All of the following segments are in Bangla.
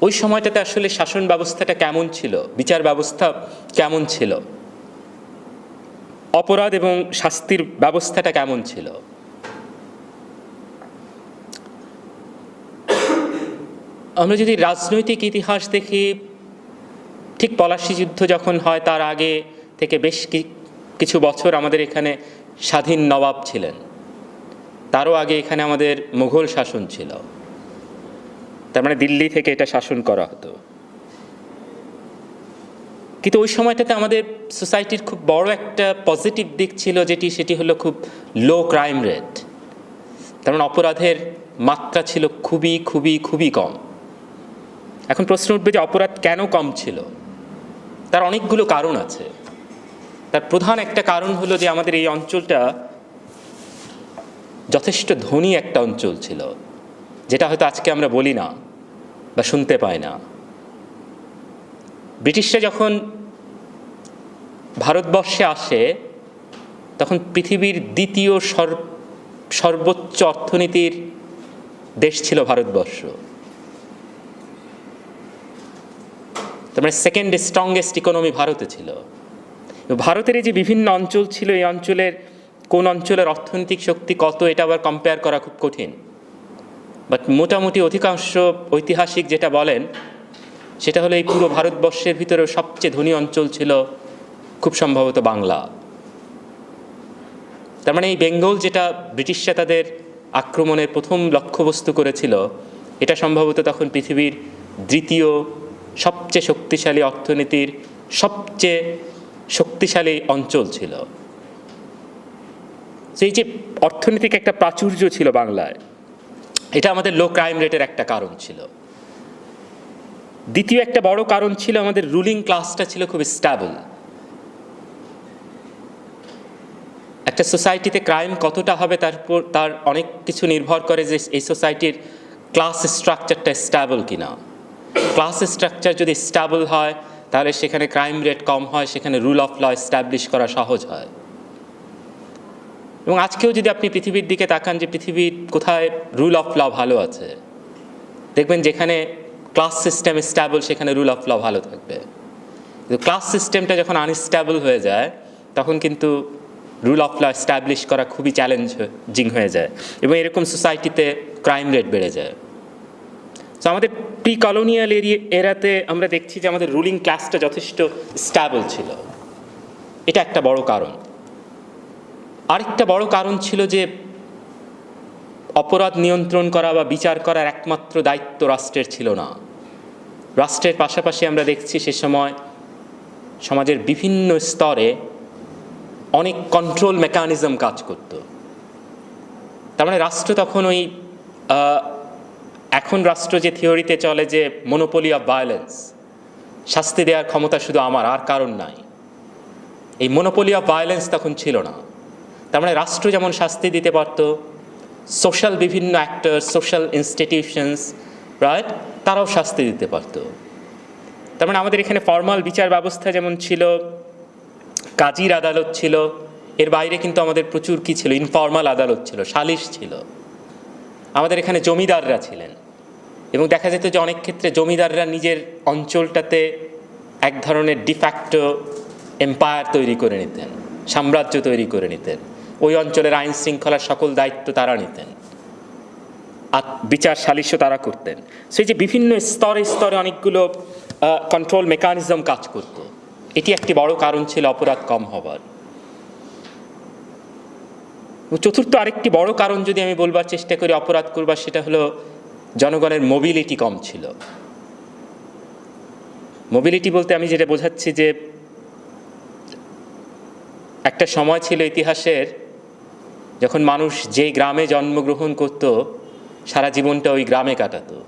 ওই সময়টাতে আসলে শাসন ব্যবস্থাটা কেমন ছিল? বিচার ব্যবস্থা কেমন ছিল? অপরাধ এবং শাস্তির ব্যবস্থাটা কেমন ছিল? আমরা যদি রাজনৈতিক ইতিহাস দেখি, ঠিক পলাশি যুদ্ধ যখন হয়, তার আগে থেকে বেশ কিছু বছর আমাদের এখানে স্বাধীন নবাব ছিলেন। তারও আগে এখানে আমাদের মুঘল শাসন ছিল। তার মানে দিল্লি থেকে এটা শাসন করা হতো। কিন্তু ওই সময়টাতে আমাদের সোসাইটির খুব বড় একটা পজিটিভ দিক ছিল যেটি, সেটি হলো খুব লো ক্রাইম রেট তার মানে অপরাধের মাত্রা ছিল খুবই খুবই খুবই কম। এখন প্রশ্ন উঠবে যে অপরাধ কেন কম ছিল? তার অনেকগুলো কারণ আছে। তার প্রধান একটা কারণ হলো যে আমাদের এই অঞ্চলটা যথেষ্ট ধনী একটা অঞ্চল ছিল। যেটা হয়তো আজকে আমরা বলি না বা শুনতে পাই না। ব্রিটিশরা যখন ভারতবর্ষে আসে, তখন পৃথিবীর দ্বিতীয় সর- সর্বোচ্চ অর্থনীতির দেশ ছিল ভারতবর্ষ। তার মানে সেকেন্ড স্ট্রংগেস্ট ইকোনমি ভারতে ছিল। ভারতের এই যে বিভিন্ন অঞ্চল ছিল, এই অঞ্চলের কোন অঞ্চলের অর্থনৈতিক শক্তি কত, এটা আবার কম্পেয়ার করা খুব কঠিন। বাট মোটামুটি অধিকাংশ ঐতিহাসিক যেটা বলেন, সেটা হলো এই পুরো ভারতবর্ষের ভিতরে সবচেয়ে ধনী অঞ্চল ছিল খুব সম্ভবত বাংলা। তার মানে এই বেঙ্গল যেটা ব্রিটিশরা তাদের আক্রমণের প্রথম লক্ষ্যবস্তু করেছিল, এটা সম্ভবত তখন পৃথিবীর দ্বিতীয় সবচেয়ে শক্তিশালী অর্থনীতির সবচেয়ে শক্তিশালী অঞ্চল ছিল। সেই যে অর্থনৈতিক একটা প্রাচুর্য ছিল বাংলায় এটা আমাদের লো ক্রাইম রেটের একটা কারণ ছিল। দ্বিতীয় একটা বড় কারণ ছিল আমাদের রুলিং ক্লাসটা ছিল খুব স্ট্যাবল একটা সোসাইটিতে ক্রাইম কতটা হবে তার উপর তার অনেক কিছু নির্ভর করে যে এই সোসাইটির ক্লাস স্ট্রাকচারটা স্ট্যাবল কিনা। ক্লাস স্ট্রাকচার যদি স্ট্যাবল হয়, তাহলে সেখানে ক্রাইম রেট কম হয়, সেখানে রুল অফ ল এস্টাবলিশ করা সহজ হয়। এবং আজকেও যদি আপনি পৃথিবীর দিকে তাকান যে পৃথিবীর কোথায় রুল অফ ল ভালো আছে, দেখবেন যেখানে ক্লাস সিস্টেম স্ট্যাবল সেখানে রুল অফ ল ভালো থাকবে। কিন্তু ক্লাস সিস্টেমটা যখন আনস্ট্যাবল হয়ে যায়, তখন কিন্তু রুল অফ ল এস্টাবলিশ করা খুবই চ্যালেঞ্জিং হয়ে যায় এবং এরকম সোসাইটিতে ক্রাইম রেট বেড়ে যায়। তো আমাদের প্রি কলোনিয়াল এরিয়া এরাতে আমরা দেখছি যে আমাদের রুলিং ক্লাসটা যথেষ্ট স্ট্যাবল ছিল। এটা একটা বড় কারণ। আরেকটা বড় কারণ ছিল যে অপরাধ নিয়ন্ত্রণ করা বা বিচার করার একমাত্র দায়িত্ব রাষ্ট্রের ছিল না। রাষ্ট্রের পাশাপাশি আমরা দেখছি সে সময় সমাজের বিভিন্ন স্তরে অনেক কন্ট্রোল মেকানিজম কাজ করত। তার মানে রাষ্ট্র তখন ওই এখন রাষ্ট্র যে থিওরিতে চলে যে মনোপলি অফ ভায়োলেন্স শাস্তি দেওয়ার ক্ষমতা শুধু আমার, আর কারণ নাই। এই মনোপলি অফ ভায়োলেন্স তখন ছিল না। তার মানে রাষ্ট্র যেমন শাস্তি দিতে পারত সোশ্যাল বিভিন্ন অ্যাক্টর সোশ্যাল ইনস্টিটিউশনস রাইট তারাও শাস্তি দিতে পারত। তার মানে আমাদের এখানে ফর্মাল বিচার ব্যবস্থা যেমন ছিল, কাজীর আদালত ছিল, এর বাইরে কিন্তু আমাদের প্রচুর কি ছিল? ইনফর্মাল আদালত ছিল, সালিশ ছিল। আমাদের এখানে জমিদাররা ছিলেন। এবং দেখা যেত যে অনেক ক্ষেত্রে জমিদাররা নিজের অঞ্চলটাতে এক ধরনের ডিফ্যাক্টো এম্পায়ার তৈরি করে নিতেন, সাম্রাজ্য তৈরি করে নিতেন। ওই অঞ্চলের আইন শৃঙ্খলার সকল দায়িত্ব তারা নিতেন। বিচার সালিশও তারা করতেন। সেই যে বিভিন্ন স্তরে স্তরে অনেকগুলো কন্ট্রোল মেকানিজম কাজ করত। এটি একটি বড় কারণ ছিল অপরাধ কম হবার। চতুর্থ আরেকটি বড় কারণ যদি আমি বলবার চেষ্টা করি অপরাধ করবার, সেটা হলো জনগণের মোবিলিটি কম ছিল। মোবিলিটি বলতে আমি যেটা বোঝাচ্ছি যে, একটা সময় ছিল ইতিহাসের যখন মানুষ যেই গ্রামে জন্মগ্রহণ করত, সারা জীবনটা ওই গ্রামে কাটাতো।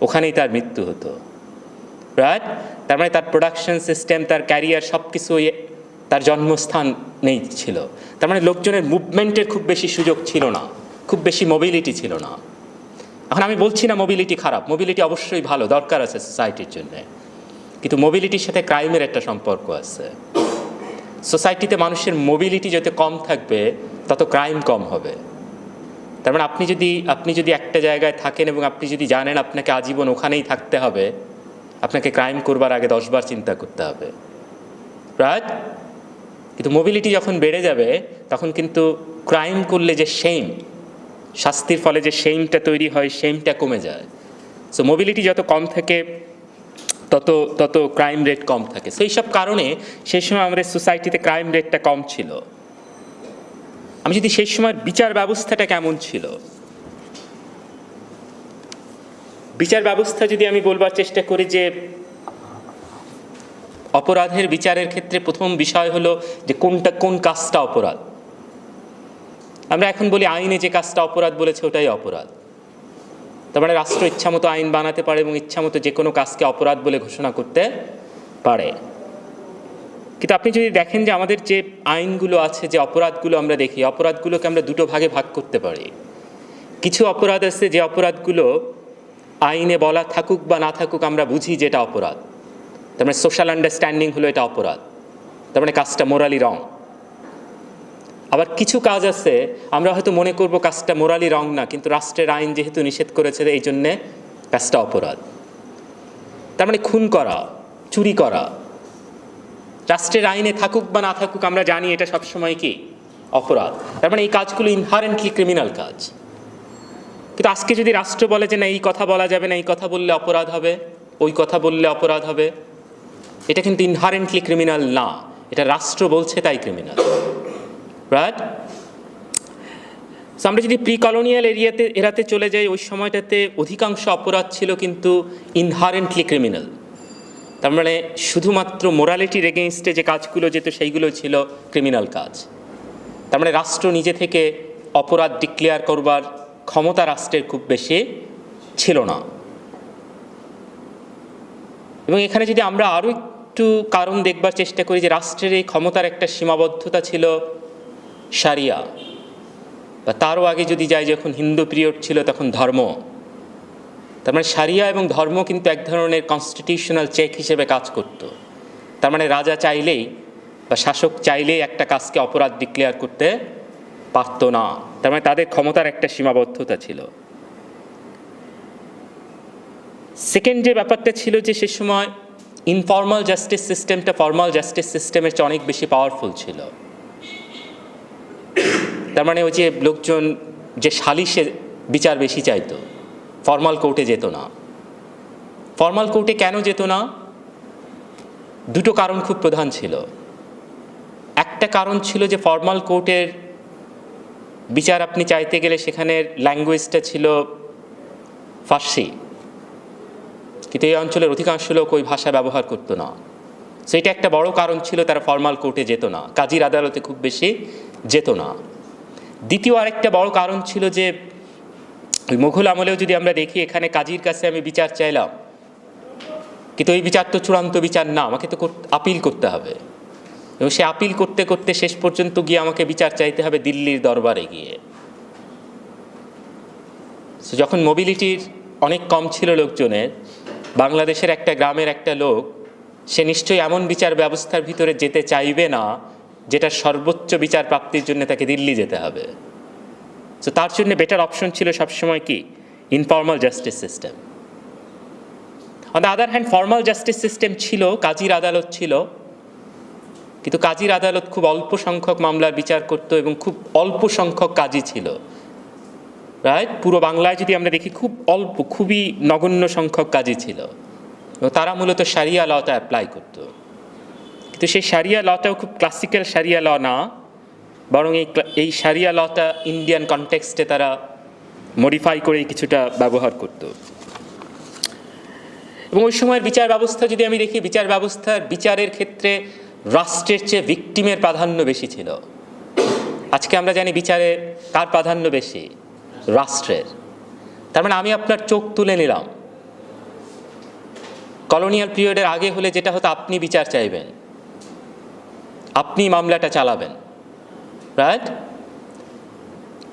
ওখানেই তার মৃত্যু হতো। রাইট তার মানে তার প্রোডাকশন সিস্টেম তার ক্যারিয়ার সব কিছু তার জন্মস্থান নেই ছিল। তার মানে লোকজনের মুভমেন্টের খুব বেশি সুযোগ ছিল না। খুব বেশি মোবিলিটি ছিল না। এখন আমি বলছি না মোবিলিটি খারাপ। মোবিলিটি অবশ্যই ভালো, দরকার আছে সোসাইটির জন্য। কিন্তু মোবিলিটির সাথে ক্রাইমের একটা সম্পর্ক আছে। সোসাইটিতে মানুষের মোবিলিটি যত কম থাকবে তত ক্রাইম কম হবে। তার মানে আপনি যদি আপনি যদি একটা জায়গায় থাকেন এবং আপনি যদি জানেন আপনাকে আজীবন ওখানেই থাকতে হবে, আপনাকে ক্রাইম করবার আগে দশবার চিন্তা করতে হবে। রাইট কিন্তু মোবিলিটি যখন বেড়ে যাবে, তখন কিন্তু ক্রাইম করলে যে শেম শাস্তির ফলে যে শেমটা তৈরি হয় শেমটা কমে যায়। সো মোবিলিটি যত কম থাকে, তত তত ক্রাইম রেট কম থাকে। সেই সব কারণে সেই সময় আমাদের সোসাইটিতে ক্রাইম রেটটা কম ছিল। আমি যদি সেই সময়ের বিচার ব্যবস্থাটা কেমন ছিল? বিচার ব্যবস্থা যদি আমি বলবার চেষ্টা করি যে, অপরাধের বিচারের ক্ষেত্রে প্রথম বিষয় হলো যে কোনটা, কোন কাজটা অপরাধ? আমরা এখন বলি আইনে যে কাজটা অপরাধ বলেছে ওটাই অপরাধ। তার মানে রাষ্ট্র ইচ্ছামতো আইন বানাতে পারে এবং ইচ্ছামতো যে কোনো কাজকে অপরাধ বলে ঘোষণা করতে পারে। কিন্তু আপনি যদি দেখেন যে আমাদের যে আইনগুলো আছে, যে অপরাধগুলো আমরা দেখি, অপরাধগুলোকে আমরা দুটো ভাগে ভাগ করতে পারি। কিছু অপরাধ আছে যে অপরাধগুলো আইনে বলা থাকুক বা না থাকুক আমরা বুঝি যে এটা অপরাধ। তার মানে সোশ্যাল আন্ডারস্ট্যান্ডিং হলো এটা অপরাধ। তার মানে কাজটা মোরালি রং আবার কিছু কাজ আছে, আমরা হয়তো মনে করব কাজটা মোরালি রং না, কিন্তু রাষ্ট্রের আইন যেহেতু নিষেধ করেছে, এই জন্যে কাজটা অপরাধ। তার মানে খুন করা, চুরি করা রাষ্ট্রের আইনে থাকুক বা না থাকুক, আমরা জানি এটা সবসময় কি? অপরাধ। তার মানে এই কাজগুলো ইনহারেন্টলি ক্রিমিনাল কাজ। কিন্তু আজকে যদি রাষ্ট্র বলে যে না, এই কথা বলা যাবে না, এই কথা বললে অপরাধ হবে, ওই কথা বললে অপরাধ হবে, এটা কিন্তু ইনহারেন্টলি ক্রিমিনাল না। এটা রাষ্ট্র বলছে তাই ক্রিমিনাল রাইট আমরা যদি প্রি কলোনিয়াল এরিয়াতে, এরাতে চলে যাই, ওই সময়টাতে অধিকাংশ অপরাধ ছিল কিন্তু ইনহারেন্টলি ক্রিমিনাল তার মানে শুধুমাত্র মোরালিটির এগেনস্টে যে কাজগুলো যেত সেইগুলো ছিল ক্রিমিনাল কাজ। তার মানে রাষ্ট্র নিজে থেকে অপরাধ ডিক্লেয়ার করবার ক্ষমতা রাষ্ট্রের খুব বেশি ছিল না। এবং এখানে যদি আমরা আরও একটু কারণ দেখবার চেষ্টা করি যে রাষ্ট্রের এই ক্ষমতার একটা সীমাবদ্ধতা ছিল সারিয়া। বা তারও আগে যদি যাই যখন হিন্দু পিরিয়ড ছিল তখন ধর্ম। তার মানে সারিয়া এবং ধর্ম কিন্তু এক ধরনের কনস্টিটিউশনাল চেক হিসেবে কাজ করত। তার মানে রাজা চাইলেই বা শাসক চাইলেই একটা কাজকে অপরাধ ডিক্লেয়ার করতে পারত না। তার মানে তাদের ক্ষমতার একটা সীমাবদ্ধতা ছিল। সেকেন্ড যে ব্যাপারটা ছিল যে সে সময় ইনফর্মাল জাস্টিস সিস্টেমটা ফর্মাল জাস্টিস সিস্টেমের চেয়ে অনেক বেশি পাওয়ারফুল ছিল। তার মানে ওই যে লোকজন যে সালিশে বিচার বেশি চাইতো। ফর্মাল কোর্টে যেত না। ফর্মাল কোর্টে কেন যেত না? দুটো কারণ খুব প্রধান ছিল। একটা কারণ ছিল যে ফর্মাল কোর্টের বিচার আপনি চাইতে গেলে সেখানের ল্যাঙ্গুয়েজটা ছিল ফার্সি। কিন্তু এই অঞ্চলের অধিকাংশ লোক ওই ভাষা ব্যবহার করতো না। সেটা একটা বড় কারণ ছিল তারা ফর্মাল কোর্টে যেত না। কাজীর আদালতে খুব বেশি যেত না। দ্বিতীয় আরেকটা বড় কারণ ছিল যে মুঘল আমলেও যদি আমরা দেখি, এখানে কাজীর কাছে আমি বিচার চাইলাম। কিন্তু এই বিচার তো চূড়ান্ত বিচার না, আমাকে তো আপিল করতে হবে। এবং সে আপিল করতে করতে শেষ পর্যন্ত গিয়ে আমাকে বিচার চাইতে হবে দিল্লির দরবারে গিয়ে। যখন মোবিলিটির অনেক কম ছিল লোকজনের, বাংলাদেশের একটা গ্রামের একটা লোক, সে নিশ্চয়ই এমন বিচার ব্যবস্থার ভিতরে যেতে চাইবে না যেটা সর্বোচ্চ বিচার প্রাপ্তির জন্য তাকে দিল্লি যেতে হবে। তো তার জন্য বেটার অপশন ছিল সবসময় কি? Informal justice system on the other hand formal justice system ছিল, কাজীর আদালত ছিল। কিন্তু কাজীর আদালত খুব অল্প সংখ্যক মামলার বিচার করত এবং খুব অল্প সংখ্যক কাজী ছিল। রাইট পুরো বাংলায় যদি আমরা দেখি, খুব অল্প, খুবই নগণ্য সংখ্যক কাজী ছিল। এবং তারা মূলত সারিয়া লটা অ্যাপ্লাই করত। কিন্তু সেই সারিয়া লটাও খুব ক্লাসিক্যাল সারিয়া ল না। বরং এই এই সারিয়া লটা ইন্ডিয়ান কনটেক্সটে তারা মডিফাই করে কিছুটা ব্যবহার করত। এবং ওই সময়ের বিচার ব্যবস্থা যদি আমি দেখি, বিচার ব্যবস্থার বিচারের ক্ষেত্রে রাষ্ট্রের চেয়ে ভিকটিমের প্রাধান্য বেশি ছিল। আজকে আমরা জানি বিচারে কার প্রাধান্য বেশি? রাষ্ট্রের। তার মানে আমি আপনার চোখ তুলে নিলাম। কলোনিয়াল পিরিয়ডের আগে হলে যেটা হতো, আপনি বিচার চাইবেন। আপনি মামলাটা চালাবেন। রাইট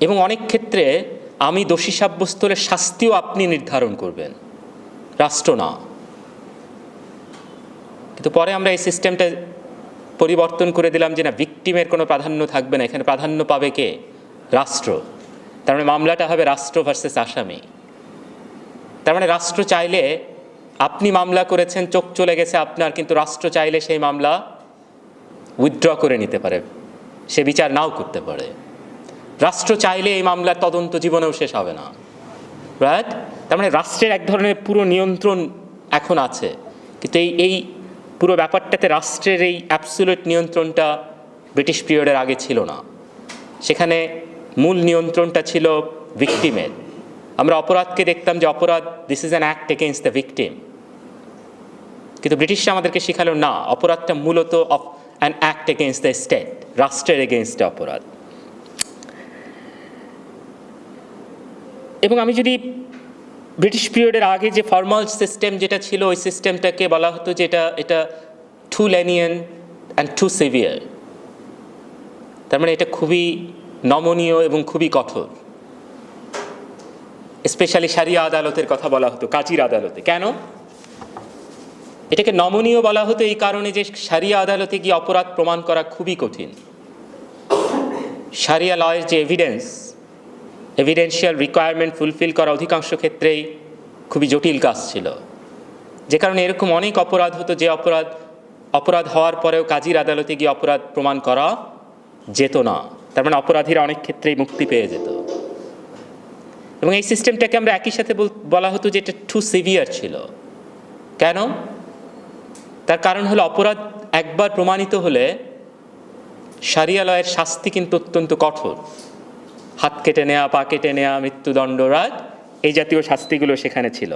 এবং অনেক ক্ষেত্রে আমি দোষী সাব্যস্ত হলে শাস্তিও আপনি নির্ধারণ করবেন। রাষ্ট্র না। কিন্তু পরে আমরা এই সিস্টেমটা পরিবর্তন করে দিলাম যে না ভিকটিমের কোনো প্রাধান্য থাকবে না। এখানে প্রাধান্য পাবে কে? রাষ্ট্র। তার মানে মামলাটা হবে রাষ্ট্র ভার্সেস আসামি। তার মানে রাষ্ট্র চাইলে আপনি মামলা করেছেন, চোখ চলে গেছে আপনার, কিন্তু রাষ্ট্র চাইলে সেই মামলা উইথড্র করে নিতে পারে। সে বিচার নাও করতে পারে। রাষ্ট্র চাইলে এই মামলার তদন্ত জীবনেও শেষ হবে না। রাইট তার মানে রাষ্ট্রের এক ধরনের পুরো নিয়ন্ত্রণ এখন আছে। কিন্তু এই এই পুরো ব্যাপারটাতে রাষ্ট্রের এই অ্যাবসুলেট নিয়ন্ত্রণটা ব্রিটিশ পিরিয়ডের আগে ছিল না। সেখানে মূল নিয়ন্ত্রণটা ছিল ভিকটিমের আমরা অপরাধকে দেখতাম যে অপরাধ this is an act against the victim কিন্তু ব্রিটিশরা আমাদেরকে শেখালো, না, অপরাধটা মূলত an act against the state রাষ্ট্রের এগেনস্টে অপরাধ এবং আমি যদি ব্রিটিশ পিরিয়ডের আগে যে ফর্মাল সিস্টেম যেটা ছিল, ওই সিস্টেমটাকে বলা হতো যে এটা এটা too lenient and too severe তার মানে এটা খুবই নমনীয় এবং খুবই কঠোর। স্পেশালি সারিয়া আদালতের কথা বলা হতো, কাজির আদালতে। কেন? এটাকে নমনীয় বলা হতো এই কারণে যে সারিয়া আদালতে গিয়ে অপরাধ প্রমাণ করা খুবই কঠিন। সারিয়া লয়ের যে এভিডেন্স এভিডেন্সিয়াল রিকোয়ারমেন্ট ফুলফিল করা অধিকাংশ ক্ষেত্রেই খুবই জটিল কাজ ছিল। যে কারণে এরকম অনেক অপরাধ হতো, যে অপরাধ অপরাধ হওয়ার পরেও কাজীর আদালতে গিয়ে অপরাধ প্রমাণ করা যেত না। তার মানে অপরাধীরা অনেক ক্ষেত্রেই মুক্তি পেয়ে যেত। এবং এই সিস্টেমটাকে আমরা একই সাথে বল- হতো যে এটা টু সিভিয়ার ছিল। কেন? তার কারণ হলো অপরাধ একবার প্রমাণিত হলে সারিয়ালয়ের শাস্তি কিন্তু অত্যন্ত কঠোর। হাত কেটে নেওয়া পা কেটে নেওয়া মৃত্যুদণ্ডরাজ এই জাতীয় শাস্তিগুলো সেখানে ছিল।